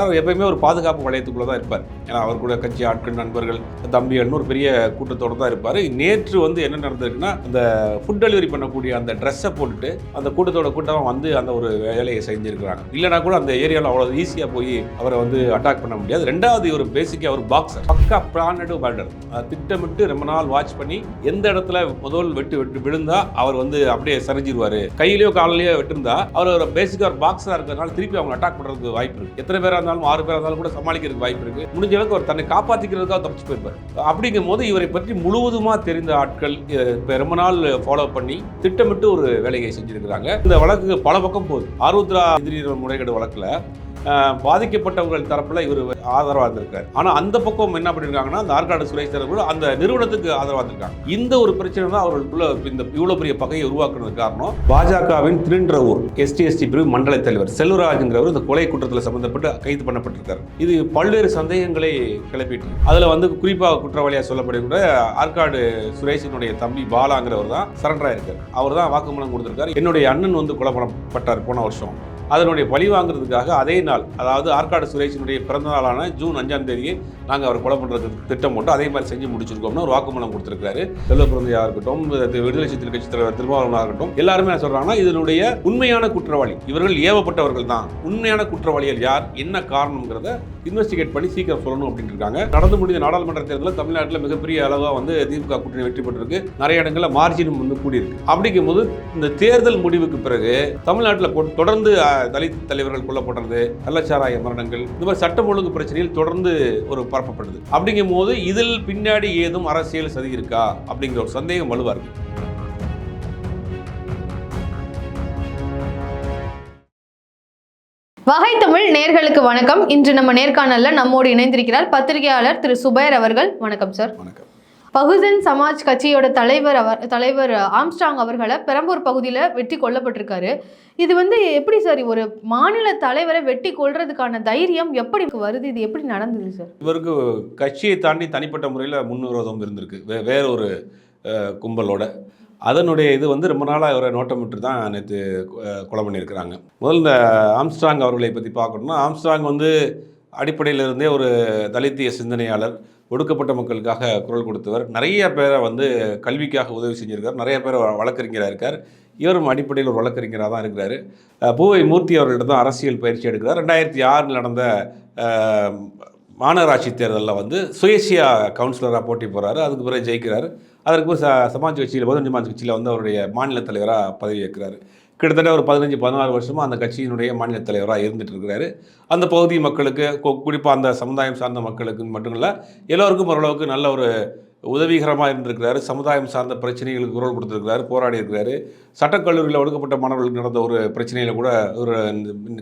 அவர் எப்பயுமே ஒரு பாதுகாப்பு வளையத்துக்குள்ள தான் இருப்பார். ஏன்னா அவர் கூட கட்சி ஆட்கள் நண்பர்கள் தம்பிகள்னு ஒரு பெரிய கூட்டத்தோடு தான் இருப்பார். நேற்று வந்து என்ன நடந்திருக்குன்னா அந்த ஃபுட் டெலிவரி பண்ணக்கூடிய அந்த ட்ரெஸ்ஸை போட்டுட்டு அந்த கூட்டத்தோட கூட்டமாக வந்து அந்த ஒரு வேலையை செஞ்சுருக்கிறாங்க. இல்லைனா கூட அந்த ஏரியாவில் அவ்வளோ ஈஸியாக போய் அவரை வந்து அட்டாக் பண்ண முடியாது. ரெண்டாவது ஒரு பேசிக்காக ஒரு பாக்ஸர் பக்கா பிளானடு பேட்டர் திட்டமிட்டு ரொம்ப நாள் வாட்ச் பண்ணி எந்த இடத்துல முதல் வெட்டு வெட்டு விழுந்தா அவர் வந்து அப்படியே சரிஞ்சிருவார். கையிலயோ காலையிலயோ வெட்டிருந்தா அவர் ஒரு பேசிக்காக ஒரு பாக்ஸராக இருக்கிறதுனால திருப்பி அவங்க அட்டாக் பண்ணுறதுக்கு வாய்ப்பு இருக்கு. எத்தனை பேராக இருந்தாலும் ஆறு பேராக இருந்தாலும் கூட சமாளிக்கிறதுக்கு வாய்ப்பு இருக்கு. முடிஞ்ச அளவுக்கு அவர் தன்னை காப்பாற்றிக்கிறதுக்காக தப்பிச்சு போயிருப்பார். அப்படிங்கும் போது இவரை பற்றி முழுவதுமாக தெரிந்த ஆட்கள் இப்ப ரொம்ப நாள் ஃபாலோ பண்ணி திட்டமிட்டு ஒரு வேலையை செஞ்சிருக்கிறாங்க. இந்த வழக்கு பல பக்கம் போகுது. ஆருத்ரா எதிரி முறைகேடு வழக்குல பாதிக்கப்பட்டவர்கள் தரப்பில் இவர் ஆதரவாக இருந்திருக்காரு. ஆனால் அந்த பக்கம் என்ன பண்ணியிருக்காங்கன்னா அந்த ஆற்காடு சுரேஷ் தரப்பு அந்த நிறுவனத்துக்கு ஆதரவாக இருந்திருக்காங்க. இந்த ஒரு பிரச்சனை தான் அவர்களுக்குள்ள இந்த இவ்வளோ பெரிய பகையை உருவாக்குனதுக்கு காரணம் பாஜகவின் திருநின்றவூர் எஸ்டி எஸ்டி பிரிவு மண்டல தலைவர் செல்வராஜ்ங்கிறவர் இந்த கொலை குற்றத்தில் சம்பந்தப்பட்டு கைது பண்ணப்பட்டிருக்காரு. இது பல்வேறு சந்தேகங்களை கிளப்பிட்டு அதில் வந்து குறிப்பாக குற்றவாளியாக சொல்லப்படுகிற ஆற்காடு சுரேஷினுடைய தம்பி பாலாங்கிறவர் தான் சரண்டர் ஆயிருக்காரு அவர் தான் வாக்குமூலம் கொடுத்திருக்காரு. என்னுடைய அண்ணன் வந்து கொலை பண்ணப்பட்டார் போன வருஷம். அதனுடைய பழி வாங்குறதுக்காக அதே நாள் அதாவது ஆற்காடு சுரேஷினுடைய பிறந்த நாளான ஜூன் அஞ்சாம் தேதியை நாங்கள் அவர் கொலை பண்ணுறதுக்கு திட்டம் போட்டு அதே மாதிரி செஞ்சு முடிச்சிருக்கோம்னு ஒரு வாக்குமூலம் கொடுத்துருக்காரு செல்வப்பிரந்தையா இருக்கட்டும் விடுதலை சித்திர கட்சி தலைவர் திருமாவளவனாக இருக்கட்டும் எல்லாருமே என்ன சொல்கிறாங்கன்னா இதனுடைய உண்மையான குற்றவாளி இவர்கள் ஏவப்பட்டவர்கள் தான். உண்மையான குற்றவாளிகள் யார் என்ன காரணங்கிறத இன்வெஸ்டிகேட் பண்ணி சீக்கிரம் சொல்லணும் அப்படின்னு இருக்காங்க. நடந்து முடிந்த நாடாளுமன்ற தேர்தலில் தமிழ்நாட்டில் மிகப்பெரிய அளவாக வந்து திமுக கூட்டணி வெற்றி பெற்றிருக்கு. நிறைய இடங்களில் மார்ஜினும் வந்து கூடியிருக்கு. அப்படிங்கும்போது இந்த தேர்தல் முடிவுக்கு பிறகு தமிழ்நாட்டில் தொடர்ந்து தலித் தலைவர்கள் கொல்லப்படுறது கள்ளச்சாராய மரணங்கள் இந்த மாதிரி சட்டம் ஒழுங்கு பிரச்சனையில் தொடர்ந்து ஒரு பரப்பப்படுது. அப்படிங்கும் போது இதில் பின்னாடி ஏதும் அரசியல் சதி இருக்கா? அப்படிங்கிற ஒரு சந்தேகம் வலுவா இருக்கு. வகை தமிழ் நேர்களுக்கு வணக்கம். இன்று நம்ம நேர்காணல்ல நம்மோடு இணைந்திருக்கிறார் பத்திரிகையாளர் திரு சுபைர் அவர்கள். வணக்கம் சார். வணக்கம். பகுஜன் சமாஜ் கட்சியோட தலைவர் அவர் தலைவர் ஆம்ஸ்டாங் அவர்களை பெரம்பூர் பகுதியில் வெட்டி கொல்லப்பட்டிருக்காரு. இது வந்து எப்படி சார் ஒரு மாநில தலைவரை வெட்டி கொள்றதுக்கான தைரியம் எப்படி வருது? இது எப்படி நடந்தது சார்? இவருக்கு கட்சியை தாண்டி தனிப்பட்ட முறையில் முன்விரோதம் இருந்திருக்கு. வே வேற ஒரு கும்பலோட. அதனுடைய இது வந்து ரொம்ப நாளாக இவரை நோட்டமிட்டு தான் நேற்று கொலை பண்ணியிருக்கிறாங்க. முதல்ல இந்த ஆம்ஸ்ட்ராங் அவர்களை பற்றி பார்க்கணும்னா ஆம்ஸ்ட்ராங் வந்து அடிப்படையில் இருந்தே ஒரு தலித்திய சிந்தனையாளர். ஒடுக்கப்பட்ட மக்களுக்காக குரல் கொடுத்தவர். நிறைய பேரை வந்து கல்விக்காக உதவி செஞ்சிருக்கார். நிறைய பேர் வழக்கறிஞராக இருக்கார். இவரும் அடிப்படையில் ஒரு வழக்கறிஞராக தான் இருக்கிறார். பூவை மூர்த்தி அவர்களிடம் தான் அரசியல் பயிற்சி எடுக்கிறார். ரெண்டாயிரத்தி ஆறில் நடந்த மாநகராட்சி தேர்தலில் வந்து சுயேசியா கவுன்சிலராக போட்டி போகிறாரு அதுக்கு பிறகு ஜெயிக்கிறார். அதற்கு ச சமாஜ் கட்சியில் பகுஜன் சமாஜ் கட்சியில் வந்து அவருடைய மாநில தலைவராக பதவி ஏற்கிறார். கிட்டத்தட்ட ஒரு பதினஞ்சு பதினாறு வருஷமாக அந்த கட்சியினுடைய மாநில தலைவராக இருந்துட்டு இருக்கிறாரு. அந்த பகுதி மக்களுக்கு குறிப்பாக அந்த சமுதாயம் சார்ந்த மக்களுக்கு மட்டும் இல்லை எல்லோருக்கும் ஓரளவுக்கு நல்ல ஒரு உதவிகரமாக இருந்திருக்கிறாரு. சமுதாயம் சார்ந்த பிரச்சனைகளுக்கு குரல் கொடுத்துருக்கிறாரு போராடி இருக்கிறாரு. சட்டக்கல்லூரியில் ஒடுக்கப்பட்ட மாணவர்களுக்கு நடந்த ஒரு பிரச்சனையில் கூட ஒரு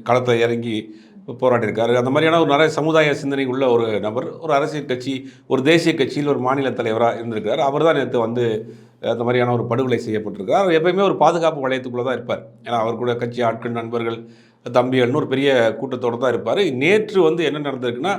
களத்தில் இறங்கி போராடி இருக்காரு. அந்த மாதிரியான ஒரு நிறைய சமுதாய சிந்தனை உள்ள ஒரு நபர் ஒரு அரசியல் கட்சி ஒரு தேசிய கட்சியில் ஒரு மாநில தலைவராக இருந்திருக்காரு அவர் தான் நேற்று வந்து அந்த மாதிரியான ஒரு படுகொலை செய்யப்பட்டிருக்கார் அவர் எப்பயுமே ஒரு பாதுகாப்பு வளையத்துக்குள்ளே தான் இருப்பார். ஏன்னா அவர் கூட கட்சி ஆட்கள் நண்பர்கள் தம்பிகள்னு ஒரு பெரிய கூட்டத்தோடு தான் இருப்பார். நேற்று வந்து என்ன நடந்திருக்குன்னா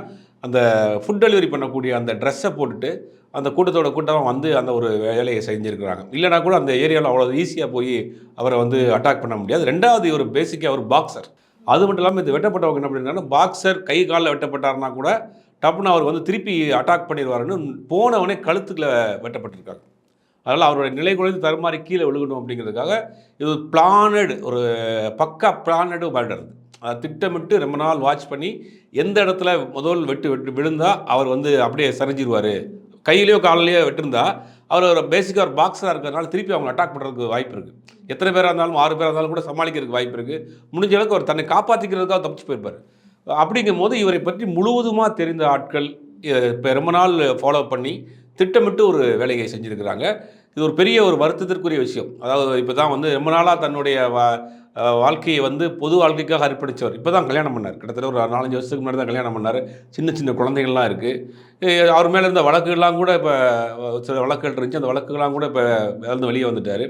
அந்த ஃபுட் டெலிவரி பண்ணக்கூடிய அந்த ட்ரெஸ்ஸை போட்டுட்டு அந்த கூட்டத்தோட கூட்டம் வந்து அந்த ஒரு வேலையை செஞ்சுருக்கிறாங்க. இல்லைனா கூட அந்த ஏரியாவில் அவ்வளோ ஈஸியாக போய் அவரை வந்து அட்டாக் பண்ண முடியாது. ரெண்டாவது ஒரு பேசிக்காக ஒரு பாக்ஸர் அது மட்டும் இல்லாமல் இது வெட்டப்பட்டவங்க என்ன பண்ணிருக்காங்கன்னா பாக்ஸர் கை காலில் வெட்டப்பட்டாருன்னா கூட டப்புன்னு அவர் வந்து திருப்பி அட்டாக் பண்ணிடுவாருன்னு போனவனே கழுத்துக்குள்ள வெட்டப்பட்டிருக்காங்க. அதனால் அவருடைய நிலை குறைந்து தருமாறி கீழே விழுகணும் அப்படிங்கிறதுக்காக இது பிளானடு ஒரு பக்கா பிளானடு மர்டர் அதை. திட்டமிட்டு ரொம்ப நாள் வாட்ச் பண்ணி எந்த இடத்துல முதல் வெட்டு வெட்டு விழுந்தால் அவர் வந்து அப்படியே சரிஞ்சிருவார் கையிலையோ காலிலையோ வெட்டிருந்தா அவர் ஒரு பேசிக்காக ஒரு பாக்ஸராக இருக்கிறதுனால திருப்பி அவங்க அட்டாக் பண்ணுறதுக்கு வாய்ப்பு இருக்குது எத்தனை பேராக இருந்தாலும் ஆறு பேராக இருந்தாலும் கூட சமாளிக்கிறதுக்கு வாய்ப்பு இருக்குது முடிஞ்ச அளவுக்கு அவர் தன்னை காப்பாற்றிக்கிறதுக்காக தப்பிச்சு போயிருப்பார். அப்படிங்கும் போது இவரை பற்றி முழுவதுமாக தெரிந்த ஆட்கள் இப்போ ரொம்ப நாள் ஃபாலோ பண்ணி திட்டமிட்டு ஒரு வேலையை செஞ்சுருக்கிறாங்க. இது ஒரு பெரிய ஒரு வருத்தத்திற்குரிய விஷயம். அதாவது இப்போ தான் வந்து ரொம்ப நாளாக தன்னுடைய வா வாழ்க்கையை வந்து பொது வாழ்க்கைக்காக அர்ப்பணித்தவர் இப்போ தான் கல்யாணம் பண்ணார். கிட்டத்தட்ட ஒரு நாலஞ்சு வருஷத்துக்கு முன்னாடி தான் கல்யாணம் பண்ணார். சின்ன சின்ன குழந்தைகள்லாம் இருக்குது அவர் மேலே இருந்த வழக்குகள்லாம் கூட இப்போ சில வழக்குகள் இருந்துச்சு. அந்த வழக்குகள்லாம் கூட இப்போ இறந்து வெளியே வந்துட்டார்.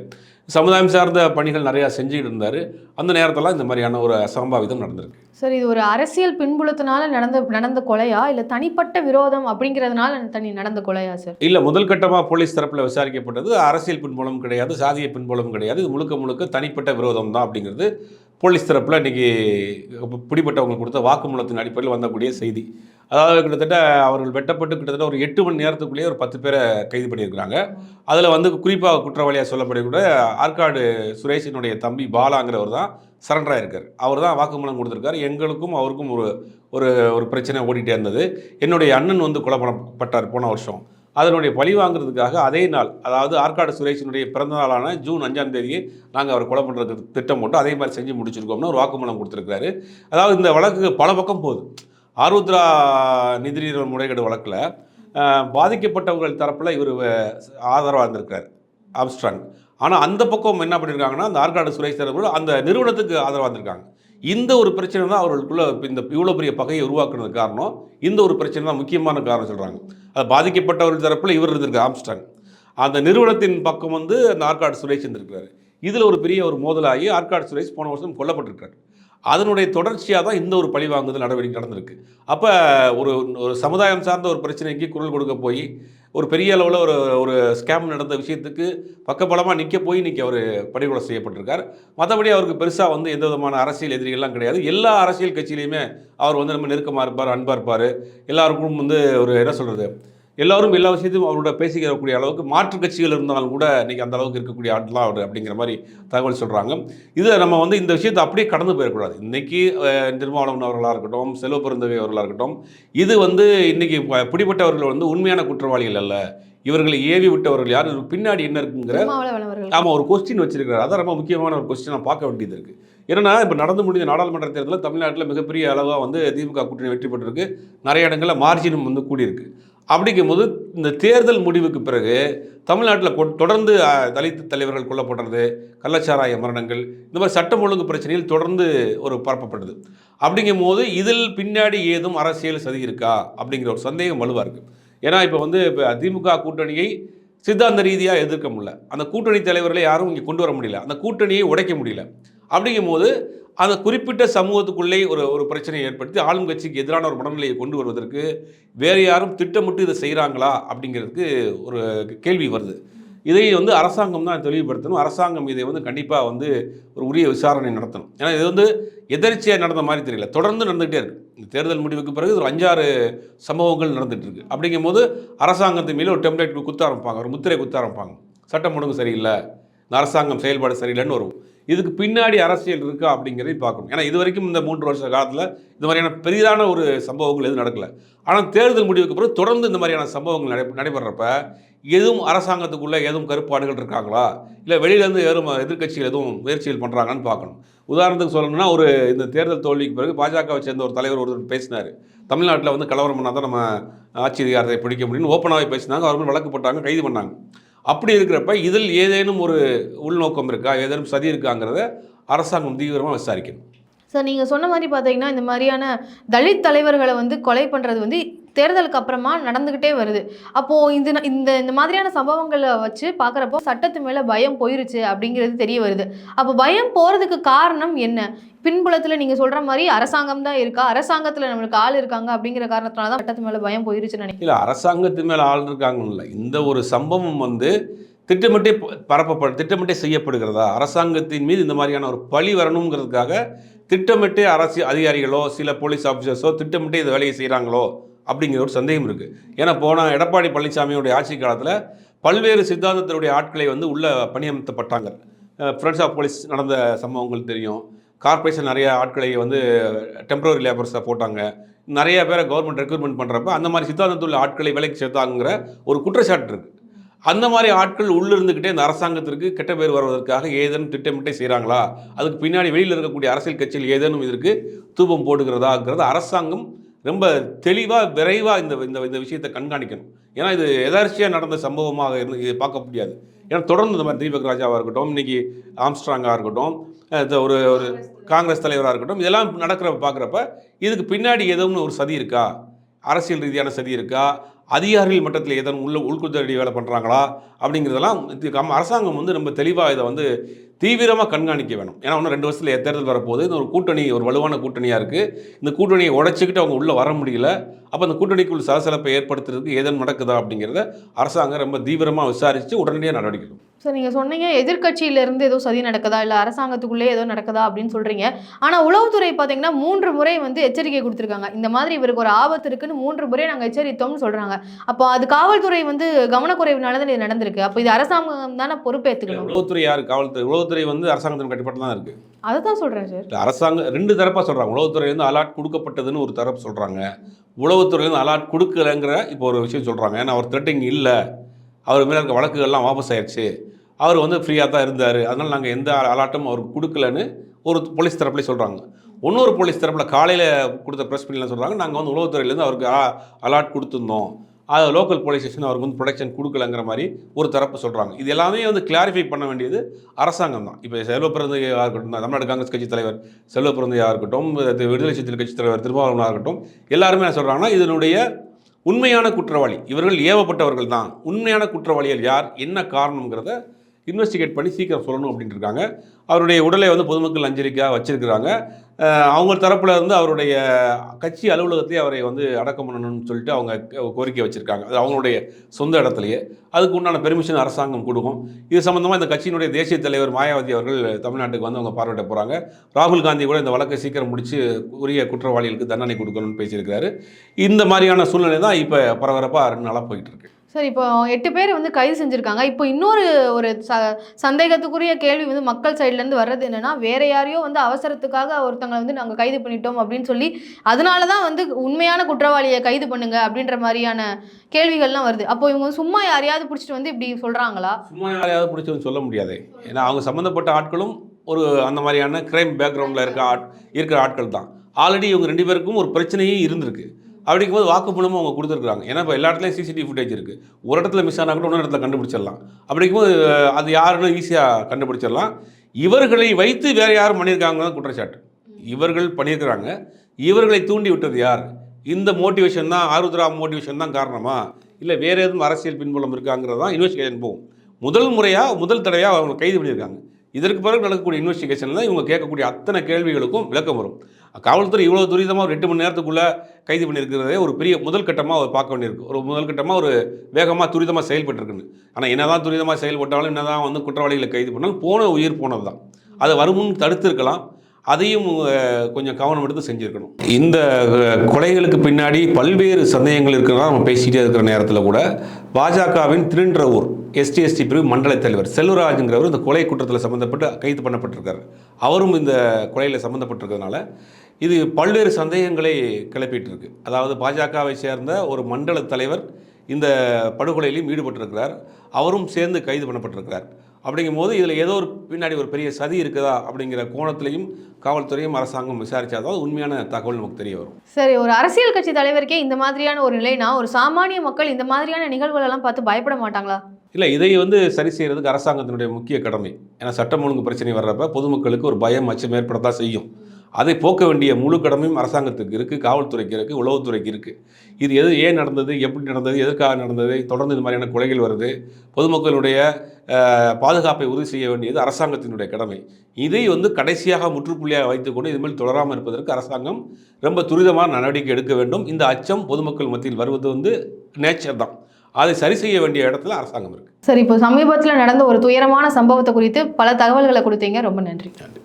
சமுதாயம் சார்ந்த பணிகள் நிறையா செஞ்சுக்கிட்டு இருந்தார். அந்த நேரத்தில் இந்த மாதிரியான ஒரு அசம்பாவிதம் நடந்திருக்கு. சார் இது ஒரு அரசியல் பின்புலத்தினால நடந்த நடந்த கொலையா? இல்ல தனிப்பட்ட விரோதம் அப்படிங்கிறதுனால தனி நடந்த கொலையா சார்? இல்லை முதல் கட்டமாக போலீஸ் தரப்பில் விசாரிக்கப்பட்டது அரசியல் பின்புலம் கிடையாது சாதிய பின்புலம் கிடையாது. இது முழுக்க முழுக்க தனிப்பட்ட விரோதம் தான் அப்படிங்கிறது போலீஸ் தரப்பில் இன்றைக்கி பிடிப்பட்டவங்க கொடுத்த வாக்குமூலத்தின் அடிப்படையில் வந்தக்கூடிய செய்தி. அதாவது கிட்டத்தட்ட அவர்கள் வெட்டப்பட்டு கிட்டத்தட்ட ஒரு எட்டு மணி நேரத்துக்குள்ளேயே ஒரு பத்து பேரை கைது பண்ணியிருக்கிறாங்க. அதில் வந்து குறிப்பாக குற்றவாளியாக சொல்லப்படக்கூடிய ஆற்காடு சுரேஷினுடைய தம்பி பாலாங்கிறவர் தான் சரண்டராக இருக்கார். அவர் தான் வாக்குமூலம் கொடுத்துருக்காரு. எங்களுக்கும் அவருக்கும் ஒரு ஒரு ஒரு பிரச்சனை ஓடிட்டே இருந்தது. என்னுடைய அண்ணன் வந்து கொலை பண்ணப்பட்டார் போன வருஷம். அதனுடைய பழி வாங்குறதுக்காக அதே நாள் அதாவது ஆற்காடு சுரேஷினுடைய பிறந்த நாளான ஜூன் அஞ்சாம் தேதியே நாங்கள் அவர் கொலை பண்ணுறதுக்கு திட்டம் போட்டு அதே மாதிரி செஞ்சு முடிச்சிருக்கோம்னு ஒரு வாக்குமூலம் கொடுத்துருக்காரு அதாவது இந்த வழக்கு பல பக்கம் போகுது. ஆருத்ரா நிதிநீர் முறைகேடு வழக்கில் பாதிக்கப்பட்டவர்கள் தரப்பில் இவர் ஆதரவாக இருந்திருக்கார் ஆம்ஸ்ட்ராங். ஆனால் அந்த பக்கம் என்ன பண்ணியிருக்காங்கன்னா அந்த ஆற்காடு சுரேஷ் அவர்கள் அந்த நிறுவனத்துக்கு ஆதரவாக இருந்திருக்காங்க. இந்த ஒரு பிரச்சனை தான் அவர்களுக்குள்ள இந்த இவ்வளோ பெரிய பகையை உருவாக்குனதுக்கு காரணம். இந்த ஒரு பிரச்சனை தான் முக்கியமான காரணம் சொல்கிறாங்க அது பாதிக்கப்பட்டவர்கள் தரப்பில் இவர் இருந்திருக்கார் ஆம்ஸ்டாங் அந்த நிறுவனத்தின் பக்கம் வந்து அந்த ஆற்காடு சுரேஷ் இருந்திருக்கிறார். இதில் ஒரு பெரிய ஒரு மோதலாகி ஆற்காடு சுரேஷ் போன வருஷம் கொல்லப்பட்டிருக்காரு அதனுடைய தொடர்ச்சியாக தான் இந்த ஒரு பழிவாங்குதல் நடவடிக்கை நடந்திருக்கு. அப்போ ஒரு ஒரு சமுதாயம் சார்ந்த ஒரு பிரச்சனைக்கு குரல் கொடுக்க போய் ஒரு பெரிய அளவில் ஒரு ஒரு ஸ்கேம் நடந்த விஷயத்துக்கு பக்கபலமாக நிற்க போய் இன்றைக்கி அவர் படுகொலை செய்யப்பட்டிருக்கார். மற்றபடி அவருக்கு பெருசாக வந்து எந்த விதமான அரசியல் எதிரிகள்லாம் கிடையாது. எல்லா அரசியல் கட்சியிலையுமே அவர் வந்து நம்ம நெருக்கமாக இருப்பார் அன்பாக இருப்பார். எல்லாருக்கும் வந்து ஒரு என்ன சொல்கிறது எல்லாரும் எல்லா விஷயத்தையும் அவரோட பேசிக்கிறக்கூடிய அளவுக்கு மாற்று கட்சிகள் இருந்தாலும் கூட இன்றைக்கி அந்த அளவுக்கு இருக்கக்கூடிய ஆட்லாம் அவர் அப்படிங்கிற மாதிரி தகவல் சொல்கிறாங்க இதை நம்ம வந்து இந்த விஷயத்தை அப்படியே கடந்து போயிடக்கூடாது. இன்றைக்கி திருமாவளவன் அவர்களாக இருக்கட்டும் செல்வ பெருந்தகை அவர்களாக இருக்கட்டும் இது வந்து இன்றைக்கி பிடிப்பட்டவர்கள் வந்து உண்மையான குற்றவாளிகள் அல்ல. இவர்களை ஏவி விட்டவர்கள் யார்? பின்னாடி என்ன இருக்குங்கிற ஆமாம் ஒரு கொஸ்டின் வச்சிருக்காரு அதான் ரொம்ப முக்கியமான ஒரு கொஸ்டினாக பார்க்க வேண்டியது இருக்குது ஏன்னா இப்போ நடந்து முடிஞ்ச நாடாளுமன்ற தேர்தலில் தமிழ்நாட்டில் மிகப்பெரிய அளவாக வந்து திமுக கூட்டணி வெற்றி பெற்றிருக்கு. நிறைய இடங்களில் மார்ஜினும் வந்து கூடியிருக்கு. அப்படிங்கும்போது இந்த தேர்தல் முடிவுக்கு பிறகு தமிழ்நாட்டில் கொ- தொடர்ந்து தலித் தலைவர்கள் கொல்லப்படுறது கள்ளச்சாராய மரணங்கள் இந்த மாதிரி சட்டம் ஒழுங்கு பிரச்சனையில் தொடர்ந்து ஒரு பரப்பப்படுது. அப்படிங்கும்போது இதில் பின்னாடி ஏதும் அரசியல் சதி இருக்கா? அப்படிங்கிற ஒரு சந்தேகம் வலுவாக இருக்குது ஏன்னா இப்போ வந்து இப்போ திமுக கூட்டணியை சித்தாந்த ரீதியாக எதிர்க்க முடியல. அந்த கூட்டணி தலைவர்களை யாரும் இங்கே கொண்டு வர முடியல. அந்த கூட்டணியை உடைக்க முடியல. அப்படிங்கும்போது அந்த குறிப்பிட்ட சமூகத்துக்குள்ளே ஒரு ஒரு பிரச்சனையை ஏற்படுத்தி ஆளும் கட்சிக்கு எதிரான ஒரு மனநிலையை கொண்டு வருவதற்கு வேறு யாரும் திட்டமிட்டு இதை செய்கிறாங்களா அப்படிங்கிறதுக்கு ஒரு கேள்வி வருது. இதை வந்து அரசாங்கம் தான் தெளிவுபடுத்தணும். அரசாங்கம் இதை வந்து கண்டிப்பாக வந்து ஒரு உரிய விசாரணை நடத்தணும். ஏன்னா இது வந்து எதிர்ச்சியாக நடந்த மாதிரி தெரியல. தொடர்ந்து நடந்துகிட்டே இருக்குது இந்த தேர்தல் முடிவுக்கு பிறகு ஒரு அஞ்சாறு சம்பவங்கள் நடந்துகிட்டு இருக்குது அப்படிங்கும் அப்படிங்கும்போது அரசாங்கத்தின் மேலே ஒரு டெம்ப்ளேட் குத்த ஆரம்பிப்பாங்க. ஒரு முத்திரை குத்த ஆரம்பிப்பாங்க. சட்டம் ஒழுங்கு சரியில்லை. இந்த அரசாங்கம் செயல்பாடு சரியில்லைன்னு வரும் இதுக்கு பின்னாடி அரசியல் இருக்கா அப்படிங்கிறதையும் பார்க்கணும். ஏன்னா இது வரைக்கும் இந்த மூன்று வருஷ காலத்தில் இந்த மாதிரியான பெரிதான ஒரு சம்பவங்கள் எதுவும் நடக்கலை. ஆனால் தேர்தல் முடிவுக்கு பிறகு தொடர்ந்து இந்த மாதிரியான சம்பவங்கள் நடை நடைபெறப்ப எதுவும் அரசாங்கத்துக்குள்ளே எதுவும் கருப்பாடுகள் இருக்காங்களா? இல்லை வெளியிலேருந்து எதுவும் எதிர்க்கட்சிகள் எதுவும் முயற்சிகள் பண்ணுறாங்கன்னு பார்க்கணும். உதாரணத்துக்கு சொல்லணும்னா ஒரு இந்த தேர்தல் தோல்விக்கு பிறகு பாஜகவை சேர்ந்த ஒரு தலைவர் ஒருத்தர் பேசினார். தமிழ்நாட்டில் வந்து கலவரம் பண்ணால் தான் நம்ம ஆட்சி அதிகாரத்தை பிடிக்க முடியும்னு ஓப்பனாகவே பேசினாங்க. அவர் மேல வழக்கு போட்டாங்க கைது பண்ணாங்க. அப்படி இருக்கிறப்ப இதில் ஏதேனும் ஒரு உள்நோக்கம் இருக்கா ஏதேனும் சதி இருக்காங்கிறத அரசாங்கம் தீவிரமாக விசாரிக்கணும். சார் நீங்கள் சொன்ன மாதிரி பார்த்தீங்கன்னா இந்த மாதிரியான தலித் தலைவர்களை வந்து கொலை பண்ணுறது வந்து தேர்தலுக்கு அப்புறமா நடந்துக்கிட்டே வருது. அப்போது இந்த இந்த இந்த மாதிரியான சம்பவங்களை வச்சு பார்க்குறப்போ சட்டத்து மேலே பயம் போயிருச்சு அப்படிங்கிறது தெரிய வருது. அப்போ பயம் போகிறதுக்கு காரணம் என்ன? பின்புலத்தில் நீங்கள் சொல்கிற மாதிரி அரசாங்கம் தான் இருக்கா? அரசாங்கத்தில் நம்மளுக்கு ஆள் இருக்காங்க அப்படிங்கிற காரணத்தினால தான் சட்டத்து மேலே பயம் போயிருச்சுன்னு நினைக்கிறேன். இல்லை அரசாங்கத்து மேலே ஆள் இருக்காங்கன்னு இல்லை இந்த ஒரு சம்பவம் வந்து திட்டமிட்டே ப- பரப்பப்பட திட்டமிட்டே செய்யப்படுகிறதா? அரசாங்கத்தின் மீது இந்த மாதிரியான ஒரு பழி வரணுங்கிறதுக்காக திட்டமிட்டே அரசு அதிகாரிகளோ சில போலீஸ் ஆஃபீஸர்ஸோ திட்டமிட்டே இந்த வேலையை செய்கிறாங்களோ அப்படிங்கிற ஒரு சந்தேகம் இருக்குது ஏன்னா போன எடப்பாடி பழனிசாமியோடைய ஆட்சி காலத்தில் பல்வேறு சித்தாந்தத்தினுடைய ஆட்களை வந்து உள்ளே பணியமர்த்தப்பட்டாங்க. ஃப்ரெண்ட்ஸ் ஆஃப் போலீஸ் நடந்த சம்பவங்கள் தெரியும். கார்ப்பரேஷன் நிறைய ஆட்களை வந்து டெம்பரரி லேபர்ஸை போட்டாங்க. நிறைய பேரை கவர்மெண்ட் ரெக்ரூட்மெண்ட் பண்ணுறப்ப அந்த மாதிரி சித்தாந்தத்துள்ள ஆட்களை விலைக்கு சேர்த்தாங்கிற ஒரு குற்றச்சாட்டு இருக்குது அந்த மாதிரி ஆட்கள் உள்ளிருந்துக்கிட்டே இந்த அரசாங்கத்திற்கு கெட்ட பேர் வருவதற்காக ஏதேனும் திட்டமிட்டே செய்கிறாங்களா அதுக்கு பின்னாடி வெளியில் இருக்கக்கூடிய அரசியல் கட்சியில் ஏதேனும் இதற்கு தூபம் போடுகிறதாங்கிறது அரசாங்கம் ரொம்ப தெளிவாக விரைவாக இந்த இந்த இந்த விஷயத்தை கண்காணிக்கணும். ஏன்னா இது எதார்ச்சியாக நடந்த சம்பவமாக இருந்து இது பார்க்க முடியாது. ஏன்னா தொடர்ந்து இந்த மாதிரி தீபக் ராஜாவாக இருக்கட்டும் இன்றைக்கி ஆம்ஸ்ட்ராங்காக இருக்கட்டும் ஒரு ஒரு காங்கிரஸ் தலைவராக இருக்கட்டும் இதெல்லாம் நடக்கிற பார்க்குறப்ப இதுக்கு பின்னாடி எதுவும் ஒரு சதி இருக்கா? அரசியல் ரீதியான சதி இருக்கா? அதிகாரிகள் மட்டத்தில் ஏதேனும் உள்ள உள்குத்தடி வேலை பண்ணுறாங்களா அப்படிங்கிறதெல்லாம் இது அரசாங்கம் வந்து ரொம்ப தெளிவாக இதை வந்து தீவிரமாக கண்காணிக்க வேணும். ஏன்னா இன்னும் ரெண்டு வருஷத்தில் தேர்தல் வரப்போகுது. இந்த ஒரு கூட்டணி ஒரு வலுவான கூட்டணியாக இருக்குது இந்த கூட்டணியை உடைச்சிக்கிட்டு அவங்க உள்ளே வர முடியல. அப்போ அந்த கூட்டணிக்குள் சலசலப்பை ஏற்படுத்துறதுக்கு ஏதேனும் நடக்குதா அப்படிங்கிறத அரசாங்கம் ரொம்ப தீவிரமாக விசாரித்து உடனடியாக நடவடிக்கை சார் நீங்கள் சொன்னீங்க எதிர்கட்சியிலேருந்து ஏதோ சதி நடக்குதா? இல்லை அரசாங்கத்துக்குள்ளே ஏதோ நடக்குதா அப்படின்னு சொல்கிறீங்க ஆனால் உளவுத்துறை பார்த்தீங்கன்னா மூன்று முறை வந்து எச்சரிக்கை கொடுத்துருக்காங்க. இந்த மாதிரி இவருக்கு ஒரு ஆபத்து இருக்குன்னு மூன்று முறை நாங்கள் எச்சரித்தோம்னு சொல்கிறாங்க அப்போ அது காவல்துறை வந்து கவனக்குறைவுனால தான் இது நடந்திருக்கு. அப்போ இது அரசாங்கம் தானே பொறுப்பேற்றுக்கணும் உளவுத்துறை யார்? காவல்துறை உளவுத்துறை வந்து அரசாங்கத்தின் கட்டுப்பாட்டில் தான் இருக்குது அதை தான் சொல்கிறேன் சார். அரசாங்கம் ரெண்டு தரப்பாக சொல்கிறாங்க உளவுத்துறையிலேருந்து அலாட் கொடுக்கப்பட்டதுன்னு ஒரு தரப்பு சொல்கிறாங்க உளவுத்துறையிலேருந்து அலாட் கொடுக்கலங்கிற இப்போ ஒரு விஷயம் சொல்கிறாங்க ஏன்னா அவர் த்ரெட்டிங் இல்லை. அவர் மேலே இருக்க வழக்குகள்லாம் வாபஸ் ஆயிடுச்சு. அவர் வந்து ஃப்ரீயாக தான் இருந்தார். அதனால் நாங்கள் எந்த அலாட்டும் அவருக்கு கொடுக்கலன்னு ஒரு போலீஸ் தரப்புலேயே சொல்கிறாங்க இன்னொரு போலீஸ் தரப்பில் காலையில் கொடுத்த ப்ரெஸ் மீட்லாம் சொல்கிறாங்க நாங்கள் வந்து உளவுத்துறையிலேருந்து அவருக்கு அலாட் கொடுத்துருந்தோம். அது லோக்கல் போலீஸ் ஸ்டேஷன் அவருக்கு வந்து ப்ரொடெக்ஷன் கொடுக்கலங்கிற மாதிரி ஒரு தரப்பு சொல்கிறாங்க இது எல்லாமே வந்து கிளாரிஃபை பண்ண வேண்டியது அரசாங்கம் தான். இப்போ செல்வ பிறந்தையாக இருக்கட்டும் தமிழ்நாடு காங்கிரஸ் கட்சி தலைவர் செல்வ பிறந்தையாக இருக்கட்டும் இது விடுதலை சிறுத்தைகள் கட்சி தலைவர் திருமாவளவனாக இருக்கட்டும் எல்லாருமே என்ன சொல்கிறாங்கன்னா இதனுடைய உண்மையான குற்றவாளி இவர்கள் ஏவப்பட்டவர்கள் தான். உண்மையான குற்றவாளிகள் யார்? என்ன காரணங்கிறத இன்வெஸ்டிகேட் பண்ணி சீக்கிரம் சொல்லணும் அப்படின்ட்டு இருக்காங்க அவருடைய உடலை வந்து பொதுமக்கள் அஞ்சலிக்காக வச்சிருக்கிறாங்க. அவங்க தரப்பில் இருந்து அவருடைய கட்சி அலுவலகத்தையே அவரை வந்து அடக்கம் பண்ணணும்னு சொல்லிட்டு அவங்க கோரிக்கை வச்சுருக்காங்க. அது அவங்களுடைய சொந்த இடத்துலையே. அதுக்கு உண்டான பெர்மிஷன் அரசாங்கம் கொடுக்கும். இது சம்மந்தமாக இந்த கட்சியினுடைய தேசிய தலைவர் மாயாவதி அவர்கள் தமிழ்நாட்டுக்கு வந்து அவங்க பார்வையிட போகிறாங்க ராகுல் காந்தி கூட இந்த வழக்கை சீக்கிரம் முடித்து உரிய குற்றவாளிகளுக்கு தண்டனை கொடுக்கணும்னு பேசியிருக்கிறாரு. இந்த மாதிரியான சூழ்நிலை தான் இப்போ பரபரப்பாக ரெண்டு நாளாக போயிட்டு இருக்கு. சார் இப்போ எட்டு பேர் வந்து கைது செஞ்சுருக்காங்க. இப்போ இன்னொரு ஒரு ச சந்தேகத்துக்குரிய கேள்வி வந்து மக்கள் சைட்லேருந்து வர்றது என்னன்னா வேற யாரையோ வந்து அவசரத்துக்காக ஒருத்தங்களை வந்து நாங்கள் கைது பண்ணிட்டோம் அப்படின்னு சொல்லி அதனால தான் வந்து உண்மையான குற்றவாளியை கைது பண்ணுங்க அப்படின்ற மாதிரியான கேள்விகள்லாம் வருது. அப்போ இவங்க சும்மா யாரையாவது பிடிச்சிட்டு வந்து இப்படி சொல்கிறாங்களா சும்மா யாரையாவது பிடிச்சதுன்னு சொல்ல முடியாது. ஏன்னா அவங்க சம்மந்தப்பட்ட ஆட்களும் ஒரு அந்த மாதிரியான கிரைம் பேக்ரவுண்டில் இருக்க ஆட் இருக்கிற ஆட்கள் தான். ஆல்ரெடி இவங்க ரெண்டு பேருக்கும் ஒரு பிரச்சனையும் இருந்திருக்கு. அப்படிங்கும்போது வாக்குமூலமாக அவங்க கொடுத்துருக்காங்க ஏன்னா இப்போ எல்லா இடத்துலையும் சிசிடிவி ஃபுட்டேஜ் இருக்குது ஒரு இடத்துல மிஸ் ஆனால் கூட இன்னொரு இடத்துல கண்டுபிடிச்சிடலாம். அப்படிங்கும்போது போது அது யாருன்னு ஈஸியாக கண்டுபிடிச்சிடலாம். இவர்களை வைத்து வேறு யாரும் பண்ணியிருக்காங்க தான் குற்றச்சாட்டு. இவர்கள் பண்ணியிருக்கிறாங்க. இவர்களை தூண்டி விட்டது யார்? இந்த மோட்டிவேஷன் தான் ஆருத்ரா மோட்டிவேஷன் தான் காரணமா? இல்லை வேறு எதுவும் அரசியல் பின்புலம் இருக்காங்கிறது தான் இன்வெஸ்டிகேஷன் போகும். முதல் முறையாக முதல் தடவையாக அவங்க கைது பண்ணியிருக்காங்க. இதற்கு பிறகு நடக்கக்கூடிய இன்வெஸ்டிகேஷனில் இவங்க கேட்கக்கூடிய அத்தனை கேள்விகளுக்கும் விளக்கம் வரும். காவல்துறை இவ்வளோ துரிதமாக ஒரு எட்டு மணி நேரத்துக்குள்ளே கைது பண்ணியிருக்கிறதே ஒரு பெரிய முதல் கட்டமாக அவர் பார்க்க வேண்டியிருக்கு. ஒரு முதல் கட்டமாக ஒரு வேகமாக துரிதமாக செயல்பட்டுருக்குன்னு. ஆனால் என்ன தான் துரிதமாக செயல்பட்டாலும் என்னதான் வந்து குற்றவாளிகளை கைது பண்ணாலும் போன உயிர் போனது தான் அதை வருமுன் தடுத்திருக்கலாம். அதையும் கொஞ்சம் கவனம் எடுத்து செஞ்சுருக்கணும். இந்த கொலைகளுக்கு பின்னாடி பல்வேறு சந்தேகங்கள் இருக்கிறதா நம்ம பேசிகிட்டே இருக்கிற நேரத்தில் கூட பாஜகவின் திருன்றவூர் எஸ்டி எஸ்டி பிரிவு மண்டல தலைவர் செல்வராஜுங்கிறவர் இந்த கொலை குற்றத்தில் சம்மந்தப்பட்டு கைது பண்ணப்பட்டிருக்காரு. அவரும் இந்த கொலையில் சம்மந்தப்பட்டிருக்கிறதுனால இது பல்வேறு சந்தேகங்களை கிளப்பிட்டு இருக்கு அதாவது பாஜகவை சேர்ந்த ஒரு மண்டல தலைவர் இந்த படுகொலையிலையும் ஈடுபட்டிருக்கிறார். அவரும் சேர்ந்து கைது பண்ணப்பட்டிருக்கிறார். அப்படிங்கும்போது இதில் ஏதோ ஒரு பின்னாடி ஒரு பெரிய சதி இருக்குதா அப்படிங்கிற கோணத்திலையும் காவல்துறையும் அரசாங்கம் விசாரிச்சாதான் உண்மையான தகவல் நமக்கு தெரிய வரும். சரி ஒரு அரசியல் கட்சி தலைவருக்கே இந்த மாதிரியான ஒரு நிலைனா ஒரு சாமானிய மக்கள் இந்த மாதிரியான நிகழ்வுகளெல்லாம் பார்த்து பயப்பட மாட்டாங்களா? இல்லை இதை வந்து சரி செய்கிறதுக்கு அரசாங்கத்தினுடைய முக்கிய கடமை. ஏன்னா சட்டம் ஒழுங்கு பிரச்சனை வர்றப்ப பொதுமக்களுக்கு ஒரு பயம் அச்சம் ஏற்படத்தான் செய்யும். அதை போக்க வேண்டிய முழு கடமையும் அரசாங்கத்துக்கு இருக்குது காவல்துறைக்கு இருக்குது உளவுத்துறைக்கு இருக்குது இது எது ஏன் நடந்தது எப்படி நடந்தது எதற்காக நடந்தது தொடர்ந்து இந்த மாதிரியான கொலைகள் வருது பொதுமக்களுடைய பாதுகாப்பை உறுதி செய்ய வேண்டியது அரசாங்கத்தினுடைய கடமை. இதை வந்து கடைசியாக முற்றுப்புள்ளியாக வைத்துக்கொண்டு இதுமேல் தொடராமல் இருப்பதற்கு அரசாங்கம் ரொம்ப துரிதமான நடவடிக்கை எடுக்க வேண்டும். இந்த அச்சம் பொதுமக்கள் மத்தியில் வருவது வந்து நேச்சர் தான். அதை சரி செய்ய வேண்டிய இடத்துல அரசாங்கம் இருக்குது சரி இப்போ சமீபத்தில் நடந்த ஒரு துயரமான சம்பவத்தை குறித்து பல தகவல்களை கொடுத்தீங்க. ரொம்ப நன்றி. நன்றி.